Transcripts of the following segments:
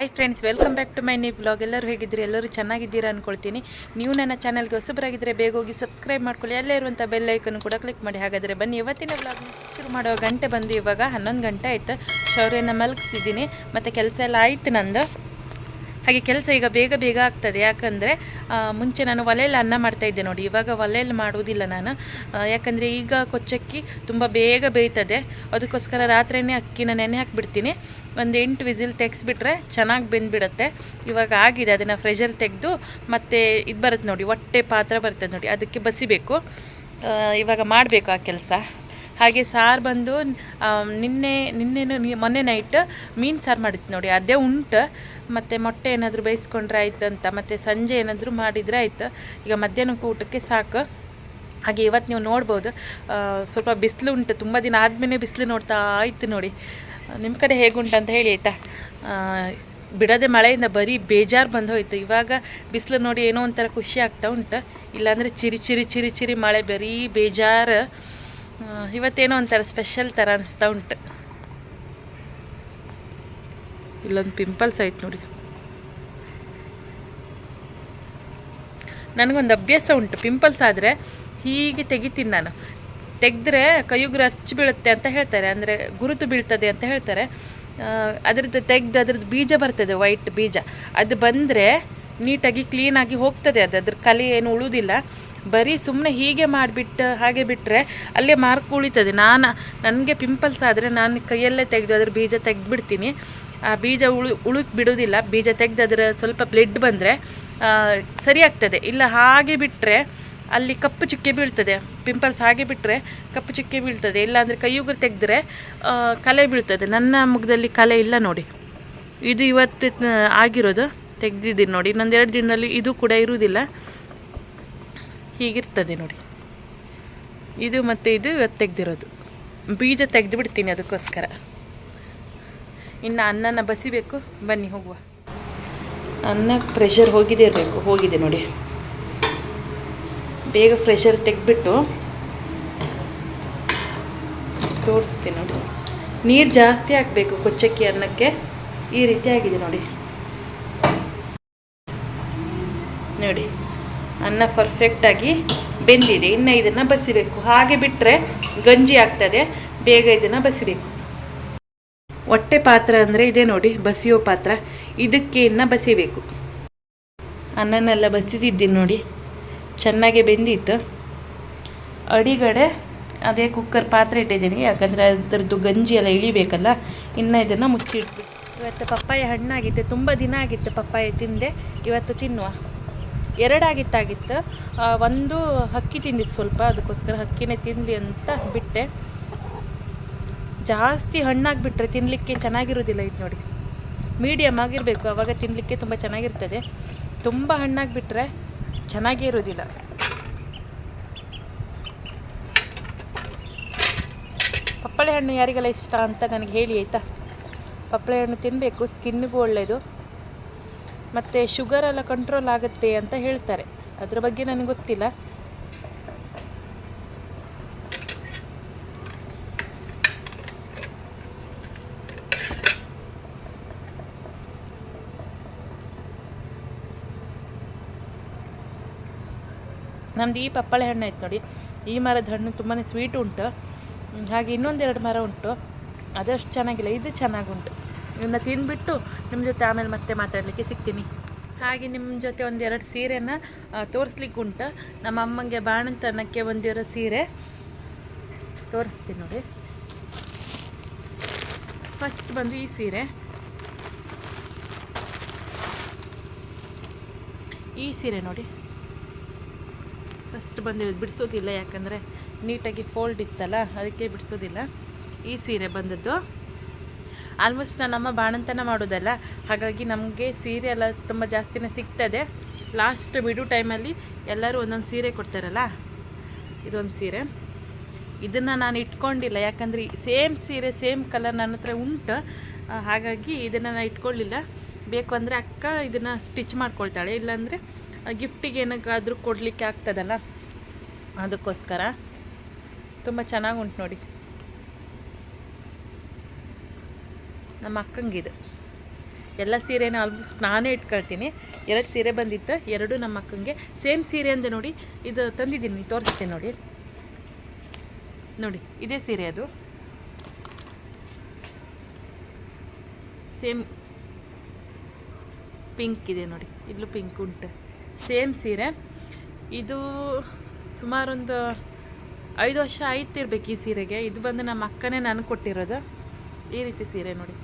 Hi friends welcome back to my new blog ಎಲ್ಲರೂ ಹೇಗಿದ್ದೀರಿ? ಎಲ್ಲರೂ ಚೆನ್ನಾಗಿದ್ದೀರಾ ಅಂದ್ಕೊಳ್ತೀನಿ ನೀವು ನನ್ನ ಚಾನಲ್ಗೆ ಹೊಸಬರಾಗಿದ್ದರೆ ಬೇಗ ಹೋಗಿ ಸಬ್ಸ್ಕ್ರೈಬ್ ಮಾಡ್ಕೊಳ್ಳಿ. ಅಲ್ಲೇ ಇರುವಂಥ ಬೆಲ್ ಐಕನ್ ಕೂಡ ಕ್ಲಿಕ್ ಮಾಡಿ. ಹಾಗಾದರೆ ಬನ್ನಿ, ಇವತ್ತಿನ ಬ್ಲಾಗ್ ಶುರು ಮಾಡುವ ಗಂಟೆ ಬಂದು ಇವಾಗ ಹನ್ನೊಂದು ಗಂಟೆ ಆಯ್ತು. ಶೌರ್ಯನ ಮಲಗಿಸಿದ್ದೀನಿ. ಮತ್ತು ಕೆಲಸ ಎಲ್ಲ ಆಯ್ತು ನಂದು. ಹಾಗೆ ಕೆಲಸ ಈಗ ಬೇಗ ಬೇಗ ಆಗ್ತದೆ. ಯಾಕಂದರೆ ಮುಂಚೆ ನಾನು ಒಲೆಯಲ್ಲಿ ಅನ್ನ ಮಾಡ್ತಾಯಿದ್ದೆ ನೋಡಿ. ಇವಾಗ ಒಲೆಯಲ್ಲಿ ಮಾಡುವುದಿಲ್ಲ ನಾನು. ಯಾಕಂದರೆ ಈಗ ಕೊಚ್ಚಕ್ಕಿ ತುಂಬ ಬೇಗ ಬೇಯ್ತದೆ. ಅದಕ್ಕೋಸ್ಕರ ರಾತ್ರಿಯೇ ಅಕ್ಕಿನ ನೆನೆ ಹಾಕಿಬಿಡ್ತೀನಿ. ಒಂದು ಎಂಟು ವಿಸಿಲ್ ತೆಗೆಸ್ಬಿಟ್ರೆ ಚೆನ್ನಾಗಿ ಬೆಂದ್ಬಿಡುತ್ತೆ. ಇವಾಗ ಆಗಿದೆ. ಅದನ್ನು ಫ್ರೆಷರ್ ತೆಗೆದು ಮತ್ತೆ ಇದು ಬರುತ್ತೆ ನೋಡಿ. ಹೊಟ್ಟೆ ಪಾತ್ರ ಬರ್ತದೆ ನೋಡಿ. ಅದಕ್ಕೆ ಬಸಿಬೇಕು. ಇವಾಗ ಮಾಡಬೇಕು ಆ ಕೆಲಸ. ಹಾಗೆ ಸಾರು ಬಂದು ನಿನ್ನೆ ನಿನ್ನೆ ಮೊನ್ನೆ ನೈಟ್ ಮೀನು ಸಾರು ಮಾಡಿತ್ತು ನೋಡಿ. ಅದೇ ಉಂಟು. ಮತ್ತು ಮೊಟ್ಟೆ ಏನಾದರೂ ಬೇಯಿಸ್ಕೊಂಡ್ರೆ ಆಯ್ತು ಅಂತ, ಮತ್ತು ಸಂಜೆ ಏನಾದರೂ ಮಾಡಿದರೆ ಆಯ್ತು. ಈಗ ಮಧ್ಯಾಹ್ನಕ್ಕೆ ಊಟಕ್ಕೆ ಸಾಕು. ಹಾಗೆ ಇವತ್ತು ನೀವು ನೋಡ್ಬೋದು. ಸ್ವಲ್ಪ ಬಿಸಿಲು ಉಂಟು. ತುಂಬ ದಿನ ಆದಮೇಲೆ ಬಿಸಿಲು ನೋಡ್ತಾ ಆಯ್ತು ನೋಡಿ. ನಿಮ್ಮ ಕಡೆ ಹೇಗುಂಟು ಅಂತ ಹೇಳಿ ಆಯಿತಾ? ಬಿಡದೆ ಮಳೆಯಿಂದ ಬರೀ ಬೇಜಾರು ಬಂದು ಹೋಯಿತು. ಇವಾಗ ಬಿಸಿಲು ನೋಡಿ ಏನೋ ಒಂಥರ ಖುಷಿ ಆಗ್ತಾ ಉಂಟು. ಇಲ್ಲಾಂದರೆ ಚಿರಿ ಚಿರಿ ಚಿರಿ ಚಿರಿ ಮಳೆ ಬರೀ ಬೇಜಾರು. ಇವತ್ತೇನೋ ಒಂಥರ ಸ್ಪೆಷಲ್ ಥರ ಅನಿಸ್ತಾ ಉಂಟು. ಇಲ್ಲೊಂದು ಪಿಂಪಲ್ಸ್ ಆಯ್ತು ನೋಡಿ. ನನಗೊಂದು ಅಭ್ಯಾಸ ಉಂಟು ಪಿಂಪಲ್ಸ್ ಆದರೆ ಹೀಗೆ ತೆಗಿತೀನಿ ನಾನು. ತೆಗೆದ್ರೆ ಕೈಯುಗ್ರ ಹಚ್ಚಿ ಬೀಳುತ್ತೆ ಅಂತ ಹೇಳ್ತಾರೆ, ಅಂದರೆ ಗುರುತು ಬೀಳ್ತದೆ ಅಂತ ಹೇಳ್ತಾರೆ. ಅದ್ರದ್ದು ತೆಗ್ದು ಅದ್ರದ್ದು ಬೀಜ ಬರ್ತದೆ ವೈಟ್ ಬೀಜ. ಅದು ಬಂದರೆ ನೀಟಾಗಿ ಕ್ಲೀನಾಗಿ ಹೋಗ್ತದೆ ಅದು. ಅದ್ರ ಕಲೆ ಏನು ಉಳುವುದಿಲ್ಲ ಬರೀ ಸುಮ್ಮನೆ ಹೀಗೆ ಮಾಡಿಬಿಟ್ಟು, ಹಾಗೆ ಬಿಟ್ಟರೆ ಅಲ್ಲೇ ಮಾರ್ಕ್ ಉಳಿತದೆ. ನಾನು, ನನಗೆ ಪಿಂಪಲ್ಸ್ ಆದರೆ ನಾನು ಕೈಯಲ್ಲೇ ತೆಗೆದು ಅದ್ರ ಬೀಜ ತೆಗೆದ್ಬಿಡ್ತೀನಿ. ಆ ಬೀಜ ಉಳು ಉಳುಕ್ ಬಿಡೋದಿಲ್ಲ. ಬೀಜ ತೆಗೆದು ಅದರ ಸ್ವಲ್ಪ ಬ್ಲೆಡ್ ಬಂದರೆ ಸರಿ ಆಗ್ತದೆ. ಇಲ್ಲ ಹಾಗೆ ಬಿಟ್ಟರೆ ಅಲ್ಲಿ ಕಪ್ಪು ಚುಕ್ಕೆ ಬೀಳ್ತದೆ. ಪಿಂಪಲ್ಸ್ ಹಾಗೆ ಬಿಟ್ಟರೆ ಕಪ್ಪು ಚುಕ್ಕೆ ಬೀಳ್ತದೆ. ಇಲ್ಲಾಂದರೆ ಕೈಯುಗ್ರು ತೆಗೆದ್ರೆ ಕಲೆ ಬೀಳ್ತದೆ. ನನ್ನ ಮುಖದಲ್ಲಿ ಕಲೆ ಇಲ್ಲ ನೋಡಿ. ಇದು ಇವತ್ತು ಆಗಿರೋದು. ತೆಗೆದಿದ್ದೀನಿ ನೋಡಿ. ಇನ್ನೊಂದೆರಡು ದಿನದಲ್ಲಿ ಇದು ಕೂಡ ಇರುವುದಿಲ್ಲ. ಹೀಗಿರ್ತದೆ ನೋಡಿ. ಇದು ಮತ್ತು ಇದು ಇವತ್ತು ತೆಗೆದಿರೋದು. ಬೀಜ ತೆಗೆದು ಬಿಡ್ತೀನಿ ಅದಕ್ಕೋಸ್ಕರ. ಇನ್ನು ಅನ್ನನ ಬಸಿಬೇಕು. ಬನ್ನಿ ಹೋಗುವ. ಅನ್ನ ಪ್ರೆಷರ್ ಹೋಗಿದೆ ಇರಬೇಕು. ಹೋಗಿದೆ ನೋಡಿ. ಬೇಗ ಪ್ರೆಷರ್ ತೆಗೆದ್ಬಿಟ್ಟು ತೋರಿಸ್ತೀನಿ ನೋಡಿ. ನೀರು ಜಾಸ್ತಿ ಹಾಕಬೇಕು ಕೊಚ್ಚಕ್ಕಿ ಅನ್ನಕ್ಕೆ. ಈ ರೀತಿ ಆಗಿದೆ ನೋಡಿ. ನೋಡಿ ಅನ್ನ ಪರ್ಫೆಕ್ಟಾಗಿ ಬೆಂದಿದೆ. ಇನ್ನು ಇದನ್ನು ಬಸಿಬೇಕು. ಹಾಗೆ ಬಿಟ್ಟರೆ ಗಂಜಿ ಆಗ್ತದೆ. ಬೇಗ ಇದನ್ನು ಬಸಿಬೇಕು. ಹೊಟ್ಟೆ ಪಾತ್ರ ಅಂದರೆ ಇದೆ ನೋಡಿ, ಬಸಿಯೋ ಪಾತ್ರ. ಇದಕ್ಕೆ ಇನ್ನು ಬಸಿಬೇಕು ಅನ್ನನೆಲ್ಲ ಬಸಿದಿದ್ದೀನಿ ನೋಡಿ. ಚೆನ್ನಾಗಿ ಬೆಂದಿತ್ತು. ಅಡಿಗಡೆ ಅದೇ ಕುಕ್ಕರ್ ಪಾತ್ರೆ ಇಟ್ಟಿದ್ದೀನಿ, ಯಾಕಂದರೆ ಅದರದ್ದು ಗಂಜಿ ಎಲ್ಲ ಇಳಿಬೇಕಲ್ಲ, ಇನ್ನು ಇದನ್ನು ಮುಚ್ಚಿಡ್ತೀನಿ. ಇವತ್ತು ಪಪ್ಪಾಯ ಹಣ್ಣಾಗಿತ್ತು, ತುಂಬ ದಿನ ಆಗಿತ್ತು ಪಪ್ಪಾಯ ತಿಂದೆ, ಇವತ್ತು ತಿನ್ನುವ. ಎರಡಾಗಿತ್ತಾಗಿತ್ತು. ಒಂದು ಹಕ್ಕಿ ತಿಂದಿತ್ತು ಸ್ವಲ್ಪ, ಅದಕ್ಕೋಸ್ಕರ ಹಕ್ಕಿನೇ ತಿನ್ನಲಿ ಅಂತ ಬಿಟ್ಟೆ. ಜಾಸ್ತಿ ಹಣ್ಣಾಗಿಬಿಟ್ರೆ ತಿನ್ನಲಿಕ್ಕೆ ಚೆನ್ನಾಗಿರೋದಿಲ್ಲ ಇದು ನೋಡಿ. ಮೀಡಿಯಮ್ ಆಗಿರಬೇಕು ಆವಾಗ ತಿನ್ನಲಿಕ್ಕೆ ತುಂಬ ಚೆನ್ನಾಗಿರ್ತದೆ. ತುಂಬ ಹಣ್ಣಾಗಿಬಿಟ್ರೆ ಚೆನ್ನಾಗೇ ಇರೋದಿಲ್ಲ ಪಪ್ಪಳೆ ಹಣ್ಣು ಯಾರಿಗೆಲ್ಲ ಇಷ್ಟ ಅಂತ ನನಗೆ ಹೇಳಿ, ಆಯಿತಾ? ಪಪ್ಪಳೆ ಹಣ್ಣು ತಿನ್ನಬೇಕು ಸ್ಕಿನ್ನಿಗೂ ಒಳ್ಳೆಯದು ಮತ್ತು ಶುಗರ್ ಎಲ್ಲ ಕಂಟ್ರೋಲ್ ಆಗುತ್ತೆ ಅಂತ ಹೇಳ್ತಾರೆ. ಅದ್ರ ಬಗ್ಗೆ ನನಗೆ ಗೊತ್ತಿಲ್ಲ. ನಮ್ದು ಈ ಪಪ್ಪಾಳೆ ಹಣ್ಣು ಆಯ್ತು ನೋಡಿ. ಈ ಮರದ ಹಣ್ಣು ತುಂಬಾ ಸ್ವೀಟ್ ಉಂಟು. ಹಾಗೆ ಇನ್ನೊಂದೆರಡು ಮರ ಉಂಟು. ಅದಷ್ಟು ಚೆನ್ನಾಗಿಲ್ಲ, ಇದು ಚೆನ್ನಾಗುಂಟು. ಇದನ್ನ ತಿನ್ಬಿಟ್ಟು ನಿಮ್ಮ ಜೊತೆ ಆಮೇಲೆ ಮತ್ತೆ ಮಾತಾಡಲಿಕ್ಕೆ ಸಿಗ್ತೀನಿ. ಹಾಗೆ ನಿಮ್ಮ ಜೊತೆ ಒಂದೆರಡು ಸೀರೆನ ತೋರಿಸ್ಲಿಕ್ಕೆ ಉಂಟು ನಮ್ಮ ಅಮ್ಮಂಗೆ ಬಾಣಂತನಕ್ಕೆ ಒಂದಿರೋ ಸೀರೆ. ತೋರಿಸ್ತೀನಿ ನೋಡಿ. ಫಸ್ಟ್ ಬಂದು ಈ ಸೀರೆ. ಈ ಸೀರೆ ನೋಡಿ. ಫಸ್ಟ್ ಬಂದಿರೋದು ಬಿಡಿಸೋದಿಲ್ಲ, ಯಾಕಂದರೆ ನೀಟಾಗಿ ಫೋಲ್ಡ್ ಇತ್ತಲ್ಲ, ಅದಕ್ಕೆ ಬಿಡಿಸೋದಿಲ್ಲ. ಈ ಸೀರೆ ಬಂದದ್ದು. ಆಲ್ಮೋಸ್ಟ್ ನಮ್ಮ ಬಾಣಂತನ ಮಾಡೋದಲ್ಲ, ಹಾಗಾಗಿ ನಮಗೆ ಸೀರೆ ಎಲ್ಲ ತುಂಬ ಜಾಸ್ತಿನೇ ಸಿಗ್ತದೆ. ಲಾಸ್ಟ್ ಬಿಡು ಟೈಮಲ್ಲಿ ಎಲ್ಲರೂ ಒಂದೊಂದು ಸೀರೆ ಕೊಡ್ತಾರಲ್ಲ, ಇದೊಂದು ಸೀರೆ. ಇದನ್ನು ನಾನು ಇಟ್ಕೊಂಡಿಲ್ಲ, ಯಾಕಂದರೆ ಸೇಮ್ ಸೀರೆ ಸೇಮ್ ಕಲರ್ ನನ್ನ ಹತ್ರ ಉಂಟು. ಹಾಗಾಗಿ ಇದನ್ನು ನಾನು ಇಟ್ಕೊಳ್ಳಿಲ್ಲ. ಬೇಕು ಅಂದರೆ ಅಕ್ಕ ಇದನ್ನು ಸ್ಟಿಚ್ ಮಾಡ್ಕೊಳ್ತಾಳೆ, ಇಲ್ಲಾಂದರೆ ಗಿಫ್ಟಿಗೆ ಏನಕ್ಕಾದರೂ ಕೊಡಲಿಕ್ಕೆ ಆಗ್ತದಲ್ಲ? ಅದಕ್ಕೋಸ್ಕರ. ತುಂಬ ಚೆನ್ನಾಗಿ ಉಂಟು ನೋಡಿ. ನಮ್ಮ ಅಕ್ಕಂಗಿದೆ. ಎಲ್ಲ ಸೀರೆನ ಆಲ್ಮೋಸ್ಟ್ ನಾನೇ ಇಟ್ಕೊಳ್ತೀನಿ. ಎರಡು ಸೀರೆ ಬಂದಿತ್ತು, ಎರಡು ನಮ್ಮ ಅಕ್ಕಂಗೆ. ಸೇಮ್ ಸೀರೆ ಅಂದೆ ನೋಡಿ, ಇದು ತಂದಿದ್ದೀನಿ ತೋರಿಸ್ತೀನಿ ನೋಡಿ. ನೋಡಿ, ಇದೇ ಸೀರೆ ಅದು. ಸೇಮ್ ಪಿಂಕ್ ಇದೆ ನೋಡಿ, ಇಲ್ಲೂ ಪಿಂಕ್ ಉಂಟು. ಸೇಮ್ ಸೀರೆ. ಇದು ಸುಮಾರೊಂದು ಐದು ವರ್ಷ ಆಯ್ತಿರ್ಬೇಕು ಈ ಸೀರೆಗೆ. ಇದು ಬಂದು ನಮ್ಮ ಅಕ್ಕನೇ ನಾನು ಕೊಟ್ಟಿರೋದು. ಈ ರೀತಿ ಸೀರೆ ನೋಡಿ.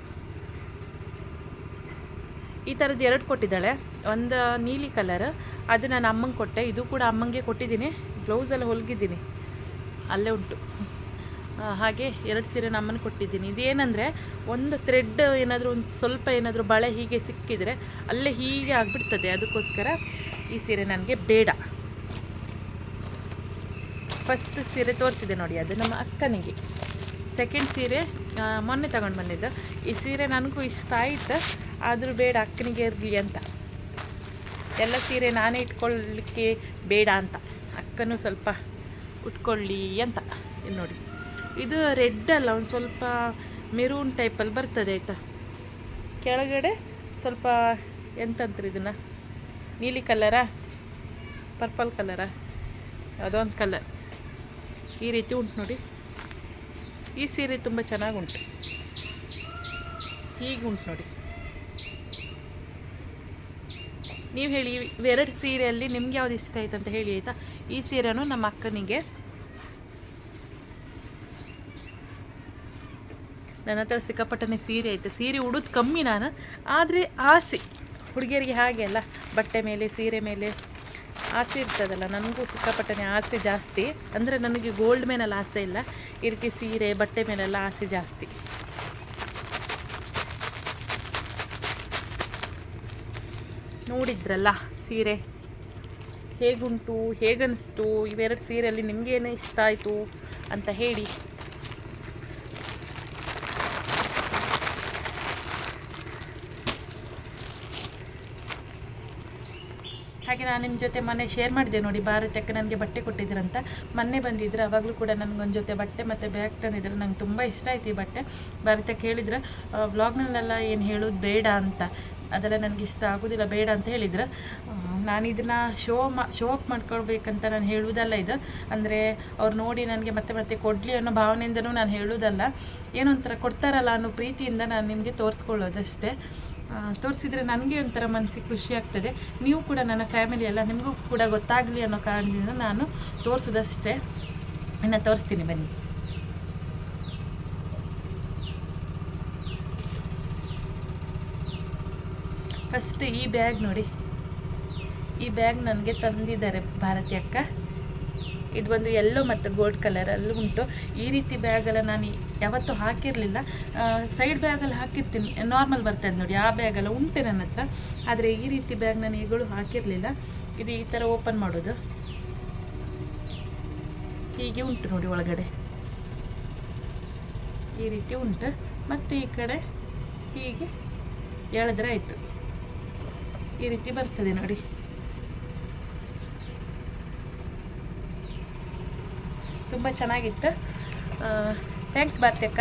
ಈ ಥರದ್ದು ಎರಡು ಕೊಟ್ಟಿದ್ದಾಳೆ. ಒಂದು ನೀಲಿ ಕಲರ್ ಅದು ನಾನು ಅಮ್ಮಂಗೆ ಕೊಟ್ಟೆ. ಇದು ಕೂಡ ಅಮ್ಮಂಗೆ ಕೊಟ್ಟಿದ್ದೀನಿ. ಬ್ಲೌಸಲ್ಲಿ ಹೊಲ್ಗಿದ್ದೀನಿ. ಅಲ್ಲೇ ಉಂಟು. ಹಾಗೆ ಎರಡು ಸೀರೆ ನಮ್ಮನ್ನು ಕೊಟ್ಟಿದ್ದೀನಿ. ಇದೇನಂದರೆ ಒಂದು ಥ್ರೆಡ್ ಏನಾದರೂ ಒಂದು ಸ್ವಲ್ಪ ಏನಾದರೂ ಬಳೆ ಹೀಗೆ ಸಿಕ್ಕಿದರೆ ಅಲ್ಲೇ ಹೀಗೆ ಆಗಿಬಿಡ್ತದೆ. ಅದಕ್ಕೋಸ್ಕರ ಈ ಸೀರೆ ನನಗೆ ಬೇಡ. ಫಸ್ಟ್ ಸೀರೆ ತೋರಿಸಿದೆ ನೋಡಿ, ಅದು ನಮ್ಮ ಅಕ್ಕನಿಗೆ. ಸೆಕೆಂಡ್ ಸೀರೆ ಮೊನ್ನೆ ತಗೊಂಡು ಬಂದಿದ್ದು. ಈ ಸೀರೆ ನನಗೂ ಇಷ್ಟ ಆಯಿತು, ಆದರೂ ಬೇಡ, ಅಕ್ಕನಿಗೆ ಇರಲಿ ಅಂತ. ಎಲ್ಲ ಸೀರೆ ನಾನೇ ಇಟ್ಕೊಳ್ಳಿಕ್ಕೆ ಬೇಡ ಅಂತ. ಅಕ್ಕನೂ ಸ್ವಲ್ಪ ಉಟ್ಕೊಳ್ಳಿ ಅಂತ. ಇದು ನೋಡಿ. ಇದು ರೆಡ್ ಅಲ್ಲ, ಒಂದು ಸ್ವಲ್ಪ ಮೆರೂನ್ ಟೈಪಲ್ಲಿ ಬರ್ತದೆ, ಆಯಿತಾ? ಕೆಳಗಡೆ ಸ್ವಲ್ಪ ಎಂತಂತಾರೆ ಇದನ್ನು? ನೀಲಿ ಕಲರಾ? ಪರ್ಪಲ್ ಕಲರಾ? ಯಾವುದೋ ಒಂದು ಕಲರ್. ಈ ರೀತಿ ಉಂಟು ನೋಡಿ. ಈ ಸೀರೆ ತುಂಬ ಚೆನ್ನಾಗುಂಟು. ಹೀಗೆ ಉಂಟು ನೋಡಿ. ನೀವು ಹೇಳಿ, ಇವೆರಡು ಸೀರೆಯಲ್ಲಿ ನಿಮ್ಗೆ ಯಾವ್ದು ಇಷ್ಟ ಆಯ್ತು ಅಂತ ಹೇಳಿ ಆಯಿತಾ? ಈ ಸೀರೆನೂ ನಮ್ಮ ಅಕ್ಕನಿಗೆ. ನನ್ನ ಹತ್ರ ಸಿಕ್ಕಾಪಟ್ಟನೆ ಸೀರೆ ಐತೆ. ಸೀರೆ ಉಡೋದು ಕಮ್ಮಿ ನಾನು, ಆದರೆ ಆಸೆ. ಹುಡುಗಿಯರಿಗೆ ಹಾಗೆ ಅಲ್ಲ. ಬಟ್ಟೆ ಮೇಲೆ, ಸೀರೆ ಮೇಲೆ ಆಸೆ ಇರ್ತದಲ್ಲ, ನನಗೂ ಸಿಕ್ಕಾಪಟ್ಟನೆ ಆಸೆ ಜಾಸ್ತಿ. ಅಂದರೆ ನನಗೆ ಗೋಲ್ಡ್ ಮೇಲೆಲ್ಲ ಆಸೆ ಇಲ್ಲ ಈ ರೀತಿ ಸೀರೆ, ಬಟ್ಟೆ ಮೇಲೆಲ್ಲ ಆಸೆ ಜಾಸ್ತಿ. ನೋಡಿದ್ರಲ್ಲ ಸೀರೆ? ಹೇಗುಂಟು ಹೇಗನ್ನಿಸ್ತು ಇವೆರಡು ಸೀರೆಯಲ್ಲಿ ನಿಮಗೇನೇ ಇಷ್ಟ ಆಯಿತು ಅಂತ ಹೇಳಿ. ಹಾಗೆ ನಾನು ನಿಮ್ಮ ಜೊತೆ ಮೊನ್ನೆ ಶೇರ್ ಮಾಡಿದೆ ನೋಡಿ ಭಾರತಕ್ಕೆ ನನಗೆ ಬಟ್ಟೆ ಕೊಟ್ಟಿದ್ರಂತ. ಮೊನ್ನೆ ಬಂದಿದ್ರು, ಅವಾಗಲೂ ಕೂಡ ನನಗೊಂದು ಜೊತೆ ಬಟ್ಟೆ ಮತ್ತು ಬ್ಯಾಗ್ ತಂದಿದ್ರು. ನಂಗೆ ತುಂಬ ಇಷ್ಟ ಆಯ್ತು ಈ ಬಟ್ಟೆ. ಭಾರತಕ್ಕೆ ಹೇಳಿದ್ರೆ ವ್ಲಾಗ್ನಲ್ಲೆಲ್ಲ ಏನು ಹೇಳೋದು ಬೇಡ ಅಂತ. ಅದೆಲ್ಲ ನನಗೆ ಇಷ್ಟ ಆಗೋದಿಲ್ಲ, ಬೇಡ ಅಂತ ಹೇಳಿದ್ರು. ನಾನು ಇದನ್ನು ಶೋ ಮಾ ಶೋ ಅಪ್ ಮಾಡ್ಕೊಳ್ಬೇಕಂತ ನಾನು ಹೇಳುವುದಲ್ಲ ಇದು. ಅಂದರೆ ಅವ್ರು ನೋಡಿ ನನಗೆ ಮತ್ತೆ ಮತ್ತೆ ಕೊಡಲಿ ಅನ್ನೋ ಭಾವನೆಯಿಂದನೂ ನಾನು ಹೇಳುವುದಲ್ಲ ಏನೋ ಒಂಥರ ಕೊಡ್ತಾರಲ್ಲ ಅನ್ನೋ ಪ್ರೀತಿಯಿಂದ ನಾನು ನಿಮಗೆ ತೋರಿಸ್ಕೊಳ್ಳೋದಷ್ಟೇ. ತೋರಿಸಿದರೆ ನನಗೆ ಒಂಥರ ಮನಸ್ಸಿಗೆ ಖುಷಿ ಆಗ್ತದೆ. ನೀವು ಕೂಡ ನನ್ನ ಫ್ಯಾಮಿಲಿ ಎಲ್ಲ ನಿಮಗೂ ಕೂಡ ಗೊತ್ತಾಗಲಿ ಅನ್ನೋ ಕಾರಣದಿಂದ ನಾನು ತೋರಿಸೋದಷ್ಟೇ. ಇನ್ನು ತೋರಿಸ್ತೀನಿ ಬನ್ನಿ. ಫಸ್ಟ್ ಈ ಬ್ಯಾಗ್ ನೋಡಿ. ಈ ಬ್ಯಾಗ್ ನನಗೆ ತಂದಿದ್ದಾರೆ ಭಾರತಿ ಅಕ್ಕ. ಇದು ಒಂದು ಎಲ್ಲೋ ಮತ್ತು ಗೋಲ್ಡ್ ಕಲರಲ್ಲಿ ಉಂಟು. ಈ ರೀತಿ ಬ್ಯಾಗೆಲ್ಲ ನಾನು ಯಾವತ್ತೂ ಹಾಕಿರಲಿಲ್ಲ. ಸೈಡ್ ಬ್ಯಾಗಲ್ಲಿ ಹಾಕಿರ್ತೀನಿ. ನಾರ್ಮಲ್ ಬರ್ತದೆ ನೋಡಿ, ಆ ಬ್ಯಾಗೆಲ್ಲ ಉಂಟು ನನ್ನ ಹತ್ರ. ಆದರೆ ಈ ರೀತಿ ಬ್ಯಾಗ್ ನಾನು ಈಗಲೂ ಹಾಕಿರಲಿಲ್ಲ. ಇದು ಈ ಥರ ಓಪನ್ ಮಾಡೋದು. ಹೀಗೆ ಉಂಟು ನೋಡಿ ಒಳಗಡೆ. ಈ ರೀತಿ ಉಂಟು. ಮತ್ತು ಈ ಕಡೆ ಹೀಗೆ ಎಳೆದ್ರೆ ಆಯಿತು. ಈ ರೀತಿ ಬರ್ತದೆ ನೋಡಿ. ತುಂಬ ಚೆನ್ನಾಗಿತ್ತು. ಥ್ಯಾಂಕ್ಸ್ ಬಾರ್ತೆಕ್ಕ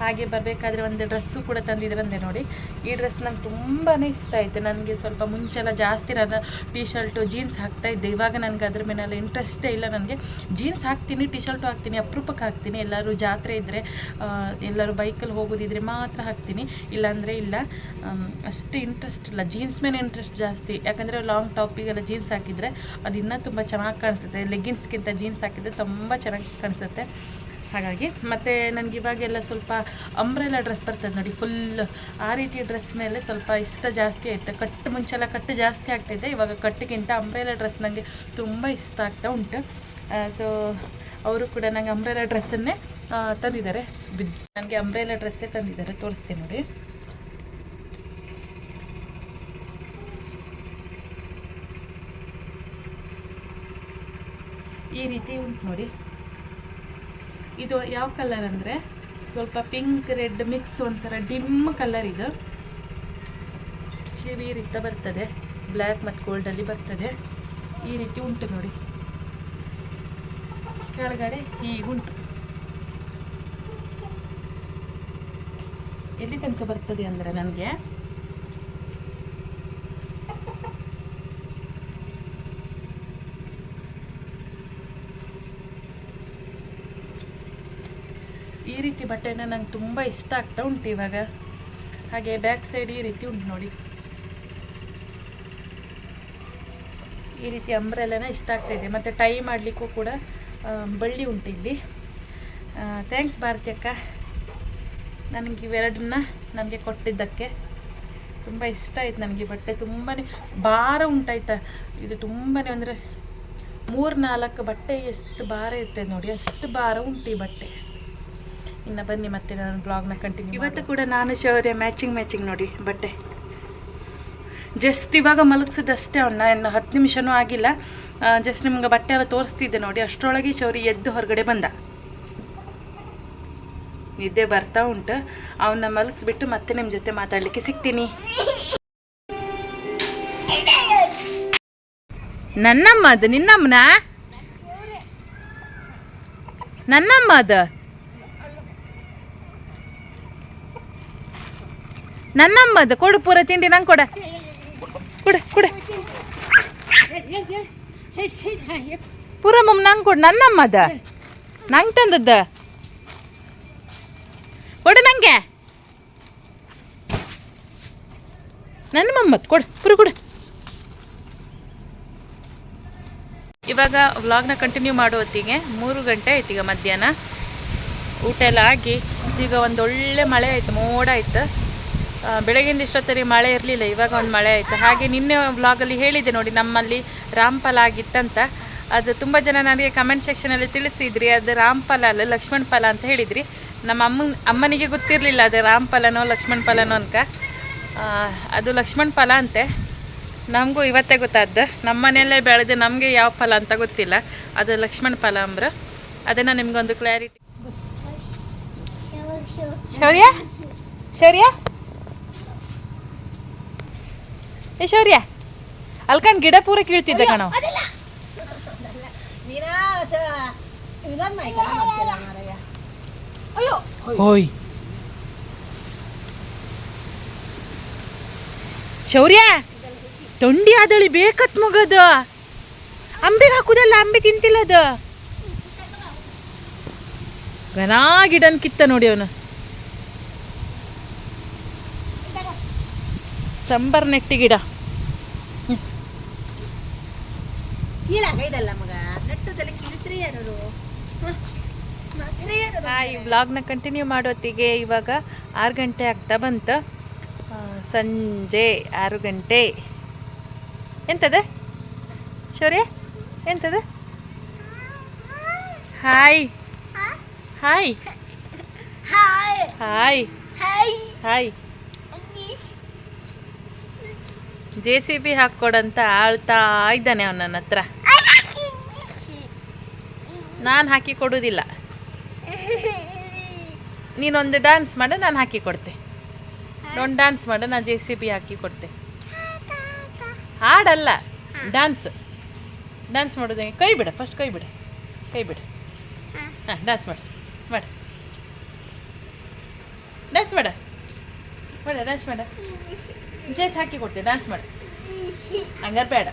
ಹಾಗೆ ಬರಬೇಕಾದ್ರೆ ಒಂದು ಡ್ರೆಸ್ಸು ಕೂಡ ತಂದಿದ್ರಂದೆ ನೋಡಿ. ಈ ಡ್ರೆಸ್ ನಂಗೆ ತುಂಬಾ ಇಷ್ಟ ಆಯಿತು. ನನಗೆ ಸ್ವಲ್ಪ ಮುಂಚೆಲ್ಲ ಜಾಸ್ತಿ ನಾನು ಟೀ ಶರ್ಟು ಜೀನ್ಸ್ ಹಾಕ್ತಾ ಇದ್ದೆ. ಇವಾಗ ನನಗೆ ಅದ್ರ ಮೇಲೆಲ್ಲ ಇಂಟ್ರೆಸ್ಟೇ ಇಲ್ಲ ನನಗೆ. ಜೀನ್ಸ್ ಹಾಕ್ತೀನಿ ಟೀ ಶರ್ಟು ಹಾಕ್ತೀನಿ, ಅಪರೂಪಕ್ಕೆ ಹಾಕ್ತೀನಿ. ಎಲ್ಲರೂ ಜಾತ್ರೆ ಇದ್ದರೆ ಎಲ್ಲರೂ ಬೈಕಲ್ಲಿ ಹೋಗೋದಿದ್ರೆ ಮಾತ್ರ ಹಾಕ್ತೀನಿ. ಇಲ್ಲಾಂದರೆ ಇಲ್ಲ. ಅಷ್ಟು ಇಂಟ್ರೆಸ್ಟ್ ಇಲ್ಲ. ಜೀನ್ಸ್ ಮೇಲೆ ಇಂಟ್ರೆಸ್ಟ್ ಜಾಸ್ತಿ. ಯಾಕಂದರೆ ಲಾಂಗ್ ಟಾಪಿಗೆಲ್ಲ ಜೀನ್ಸ್ ಹಾಕಿದರೆ ಅದು ಇನ್ನೂ ತುಂಬ ಚೆನ್ನಾಗಿ ಕಾಣಿಸುತ್ತೆ. ಲೆಗ್ಗಿನ್ಸ್ಗಿಂತ ಜೀನ್ಸ್ ಹಾಕಿದರೆ ತುಂಬ ಚೆನ್ನಾಗಿ ಕಾಣಿಸುತ್ತೆ. ಹಾಗಾಗಿ ಮತ್ತು ನನಗೆ ಇವಾಗೆಲ್ಲ ಸ್ವಲ್ಪ ಅಂಬ್ರೆಲ್ಲ ಡ್ರೆಸ್ ಬರ್ತದೆ ನೋಡಿ ಫುಲ್ ಆ ರೀತಿ ಡ್ರೆಸ್ ಮೇಲೆ ಸ್ವಲ್ಪ ಇಷ್ಟ ಜಾಸ್ತಿ ಆಯಿತು. ಕಟ್ ಮುಂಚೆಲ್ಲ ಕಟ್ಟು ಜಾಸ್ತಿ ಆಗ್ತಾಯಿದೆ ಇವಾಗ ಕಟ್ಟಿಗಿಂತ ಅಂಬ್ರೆಲ್ಲ ಡ್ರೆಸ್ ನನಗೆ ತುಂಬ ಇಷ್ಟ ಆಗ್ತಾ ಉಂಟು. ಸೊ ಅವರು ಕೂಡ ನನಗೆ ಅಂಬ್ರೆಲ್ಲ ಡ್ರೆಸ್ಸನ್ನೇ ತಂದಿದ್ದಾರೆ. ನನಗೆ ಅಂಬ್ರೆಲ್ಲ ಡ್ರೆಸ್ಸೇ ತಂದಿದ್ದಾರೆ. ತೋರಿಸ್ತೀನಿ ನೋಡಿ. ಈ ರೀತಿ ಉಂಟು ನೋಡಿ. ಇದು ಯಾವ ಕಲರ್ ಅಂದರೆ? ಸ್ವಲ್ಪ ಪಿಂಕ್ ರೆಡ್ ಮಿಕ್ಸ್ ಒಂಥರ ಡಿಮ್ ಕಲರ್ ಇದು. ಸ್ಲೀವ್ ಈ ರೀತಿ ಬರ್ತದೆ. ಬ್ಲ್ಯಾಕ್ ಮತ್ತು ಗೋಲ್ಡಲ್ಲಿ ಬರ್ತದೆ. ಈ ರೀತಿ ಉಂಟು ನೋಡಿ. ಕೆಳಗಡೆ ಹೀಗುಂಟು ಎಲ್ಲಿ ತನಕ ಬರ್ತದೆ ಅಂದರೆ ನನಗೆ? ಈ ರೀತಿ ಬಟ್ಟೆನ ನಂಗೆ ತುಂಬ ಇಷ್ಟ ಆಗ್ತಾ ಉಂಟು ಇವಾಗ. ಹಾಗೆ ಬ್ಯಾಕ್ ಸೈಡ್ ಈ ರೀತಿ ಉಂಟು ನೋಡಿ. ಈ ರೀತಿ ಅಂಬ್ರೆಲ್ಲನ ಇಷ್ಟ ಆಗ್ತಾ ಇದೆ. ಮತ್ತು ಟೈ ಮಾಡಲಿಕ್ಕೂ ಕೂಡ ಬಳ್ಳಿ ಉಂಟು ಇಲ್ಲಿ. ಥ್ಯಾಂಕ್ಸ್ ಭಾರತಿ ಅಕ್ಕ. ನನಗೆ ಇವೆರಡನ್ನ ನನಗೆ ಕೊಟ್ಟಿದ್ದಕ್ಕೆ ತುಂಬ ಇಷ್ಟ ಆಯ್ತು ನನಗೆ ಬಟ್ಟೆ ತುಂಬಾ ಭಾರ ಉಂಟಾಯ್ತಾ? ಇದು ತುಂಬಾ ಅಂದರೆ ಮೂರು ನಾಲ್ಕು ಬಟ್ಟೆ ಎಷ್ಟು ಭಾರ ಇರ್ತದೆ ನೋಡಿ. ಅಷ್ಟು ಭಾರ ಉಂಟು ಈ ಬಟ್ಟೆ. ಇನ್ನು ಬನ್ನಿ ಮತ್ತೆ ನಾನು ಬ್ಲಾಗ್ನ ಕಂಟಿನ್ಯೂ ಇವತ್ತು ಕೂಡ ನಾನು ಶೌರ್ಯ ಮ್ಯಾಚಿಂಗ್ ಮ್ಯಾಚಿಂಗ್ ನೋಡಿ ಬಟ್ಟೆ. ಜಸ್ಟ್ ಇವಾಗ ಮಲಗಿಸಿದಷ್ಟೇ ಅವನ್ನ ಇನ್ನು ಹತ್ತು ನಿಮಿಷನೂ ಆಗಿಲ್ಲ. ಜಸ್ಟ್ ನಿಮ್ಗೆ ಬಟ್ಟೆ ಎಲ್ಲ ತೋರಿಸ್ತಿದ್ದೆ ನೋಡಿ ಅಷ್ಟರೊಳಗೆ ಶೌರಿ ಎದ್ದು ಹೊರಗಡೆ ಬಂದ. ನಿದ್ದೆ ಬರ್ತಾ ಉಂಟು. ಅವನ್ನ ಮಲಗಿಸ್ಬಿಟ್ಟು ಮತ್ತೆ ನಿಮ್ಮ ಜೊತೆ ಮಾತಾಡಲಿಕ್ಕೆ ಸಿಗ್ತೀನಿ. ನನ್ನಮ್ಮ ಅದು ನಿನ್ನಮ್ಮನ? ನನ್ನಮ್ಮ ಅದು? ನನ್ನಮ್ಮ ಅದು ಕೊಡು, ಪೂರ ತಿಂಡಿ ನಂಗೆ ಕೊಡ. ಕೊಡ ಕೊಡ. ಪೂರ ಮಮ್ಮ ನಂಗೆ ಕೊಡು ನನ್ನಮ್ಮದ ನಂಗೆ ತಂದದ್ದ. ಕೊಡು ನಂಗೆ. ನನ್ನ ಮಮ್ಮತ್ ಕೊಡು, ಪುರು ಕೊಡು. ಇವಾಗ ವ್ಲಾಗ್ನ ಕಂಟಿನ್ಯೂ ಮಾಡೋ ಹೊತ್ತಿಗೆ ಮೂರು ಗಂಟೆ ಆಯ್ತು ಈಗ ಮಧ್ಯಾಹ್ನ. ಊಟ ಎಲ್ಲ ಆಗಿ, ಈಗ ಒಂದೊಳ್ಳೆ ಮಳೆ ಆಯ್ತು, ಮೋಡ ಆಯ್ತು. ಬೆಳಗಿಂದ ಇಷ್ಟೊತ್ತರಿ ಮಳೆ ಇರಲಿಲ್ಲ ಇವಾಗ ಒಂದು ಮಳೆ ಆಯಿತು. ಹಾಗೆ ನಿನ್ನೆ ವ್ಲಾಗಲ್ಲಿ ಹೇಳಿದೆ ನೋಡಿ ನಮ್ಮಲ್ಲಿ ರಾಮ್ಫಲ ಆಗಿತ್ತಂತ. ಅದು ತುಂಬ ಜನ ನನಗೆ ಕಮೆಂಟ್ ಸೆಕ್ಷನಲ್ಲಿ ತಿಳಿಸಿದ್ರಿ ಅದು ರಾಮ್ಫಲ ಅಲ್ಲ ಲಕ್ಷ್ಮಣ ಫಲ ಅಂತ ಹೇಳಿದ್ರಿ. ನಮ್ಮ ಅಮ್ಮನ ಅಮ್ಮನಿಗೆ ಗೊತ್ತಿರಲಿಲ್ಲ ಅದು ರಾಮ್ ಫಲನೋ ಲಕ್ಷ್ಮಣ್ ಫಲನೋ ಅಂತ. ಆ, ಅದು ಲಕ್ಷ್ಮಣ್ ಫಲ ಅಂತೆ. ನಮಗೂ ಇವತ್ತೇ ಗೊತ್ತಾದ್ದು. ನಮ್ಮ ಮನೆಯಲ್ಲೇ ಬೆಳೆದು ನಮಗೆ ಯಾವ ಫಲ ಅಂತ ಗೊತ್ತಿಲ್ಲ. ಅದು ಲಕ್ಷ್ಮಣ ಫಲ ಅಂಬ್ರ. ಅದನ್ನು ನಿಮ್ಗೊಂದು ಕ್ಲಾರಿಟಿ ಶೌರ್ಯ? ಶೌರ್ಯ? ಏ ಶೌರ್ಯ ಅಲ್ಕಂಡ್ ಗಿಡ ಪೂರ ಕೀಳ್ತಿದ್ದೆ ಕಣ. ಹೋಯ್. ಶೌರ್ಯ ತೊಂಡಿ ಆದಳಿ ಬೇಕತ್ ಮುಗದ. ಅಂಬೆಗೆ ಹಾಕುದಲ್ಲ ಅಂಬಿ ತಿಂತಿಲ್ಲದ. ಅದು ಘನಾ ಗಿಡನ್ ಕಿತ್ತ ನೋಡಿ ಅವನು. ಸಂಬರ್ ನೆಟ್ಟಿ ಗಿಡ. ಕೀಳಾಗೈದಲ್ಲ ಮಗ. ನೆಟ್ಟದಲ್ಲಿ ಕೀಳ್ತ್ರಿ ಯಾರು ಈ ವ್ಲಾಗ್ನ ಕಂಟಿನ್ಯೂ ಮಾಡೋತ್ತಿಗೆ ಇವಾಗ ಆರು ಗಂಟೆ ಆಗ್ತಾ ಬಂತು. ಸಂಜೆ ಆರು ಗಂಟೆ. ಎಂತದ? ಶೌರ್ಯ ಎಂತದ? Hi hi hi hi hi hi J C B ಹಾಕ್ಕೊಡಂತ ಆಳ್ತಾ ಇದ್ದಾನೆ ಅವನ ನನ್ನ ಹತ್ರ. ನಾನು ಹಾಕಿ ಕೊಡೋದಿಲ್ಲ. ನೀನೊಂದು ಡ್ಯಾನ್ಸ್ ಮಾಡ, ನಾನು ಹಾಕಿ ಕೊಡ್ತೆ. ಒಂದು ಡ್ಯಾನ್ಸ್ ಮಾಡ, ನಾನು ಜೆ ಸಿ ಬಿ ಹಾಕಿ ಕೊಡ್ತೆ. ಹಾಡಲ್ಲ ಡ್ಯಾನ್ಸ್ ಡ್ಯಾನ್ಸ್ ಮಾಡೋದು? ಕೈ ಬಿಡ ಫಸ್ಟ್ ಕೈ ಬಿಡ ಕೈ ಬಿಡ. ಹಾಂ ಡ್ಯಾನ್ಸ್ ಮಾಡು, ಮಾಡ. ಡ್ಯಾನ್ಸ್ ಮಾಡ. ಮಾಡ ಡ್ಯಾನ್ಸ್ ಮಾಡ ಜೇಸ್ ಹಾಕಿ ಕೊಡ್ತೆ ಡ್ಯಾನ್ಸ್ ಮಾಡು. ಹಂಗಾರೆ ಬೇಡ.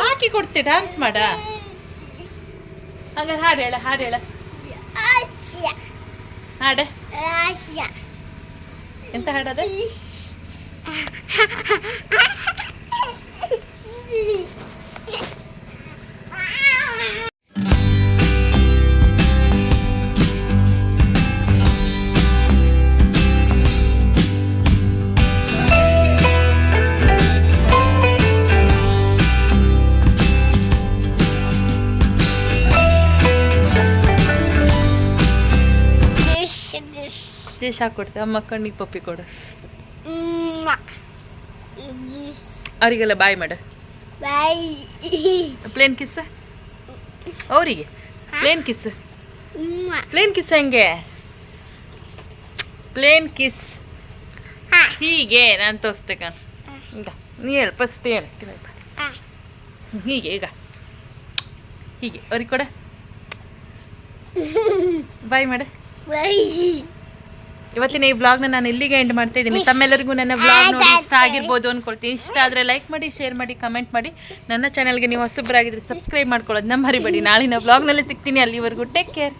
ಹಾಕಿ ಕೊಡ್ತೆ ಡ್ಯಾನ್ಸ್ ಮಾಡ. ಹಂಗಾರೆ ಹಾಡು ಹೇಳ ಹಾಡು ಹೇಳ. ಹಾಡ. ಎಂತ ಹಾಡದ ಜೇಸ್ ಹಾಕೊಡ್ತೆ ಅಮ್ಮ ಕಣ್ಣಿಗೆ ಪಪ್ಪಿ ಕೊಡು. ಅವರಿಗೆಲ್ಲ ಬಾಯ್ ಮಾಡು. Plane kiss? ಅವರಿಗೆ. Plane kiss? ಪ್ಲೇನ್ ಕಿಸ್ ಹೆಂಗೆ? Plane kiss. ಹೀಗೆ ನಾನು ತೋರಿಸ್ತೆ ಕಣ. ಈಗ ನೀ ಹೇಳು ಫಸ್ಟ್ ಹೇಳು. ಹೀಗೆ ಈಗ. ಹೀಗೆ ಅವ್ರಿಗೆ ಕೊಡ. ಬಾಯ್ ಮಾಡು. ಇವತ್ತಿನ ಈ ಬ್ಲಾಗ್ನ ನಾನು ಇಲ್ಲಿಗೆ ಎಂಡ್ ಮಾಡ್ತಾ ಇದ್ದೀನಿ. ತಮ್ಮೆಲ್ಲರಿಗೂ ನನ್ನ ಬ್ಲಾಗ್ ನೋಡಿ ಇಷ್ಟ ಆಗಿರ್ಬೋದು ಅನ್ಕೊಳ್ತೀನಿ. ಇಷ್ಟ ಆದರೆ ಲೈಕ್ ಮಾಡಿ ಶೇರ್ ಮಾಡಿ ಕಮೆಂಟ್ ಮಾಡಿ. ನನ್ನ ಚಾನಲ್ಗೆ ನೀವು ಹೊಸಬ್ರಾಗಿದ್ರೆ ಸಬ್ಸ್ಕ್ರೈಬ್ ಮಾಡ್ಕೊಳ್ಳೋದು ಮರಿಬೇಡಿ. ನಾಳಿನ ಬ್ಲಾಗ್ನಲ್ಲಿ ಸಿಗ್ತೀನಿ. ಅಲ್ಲಿವರೆಗೂ ಟೇಕ್ ಕೇರ್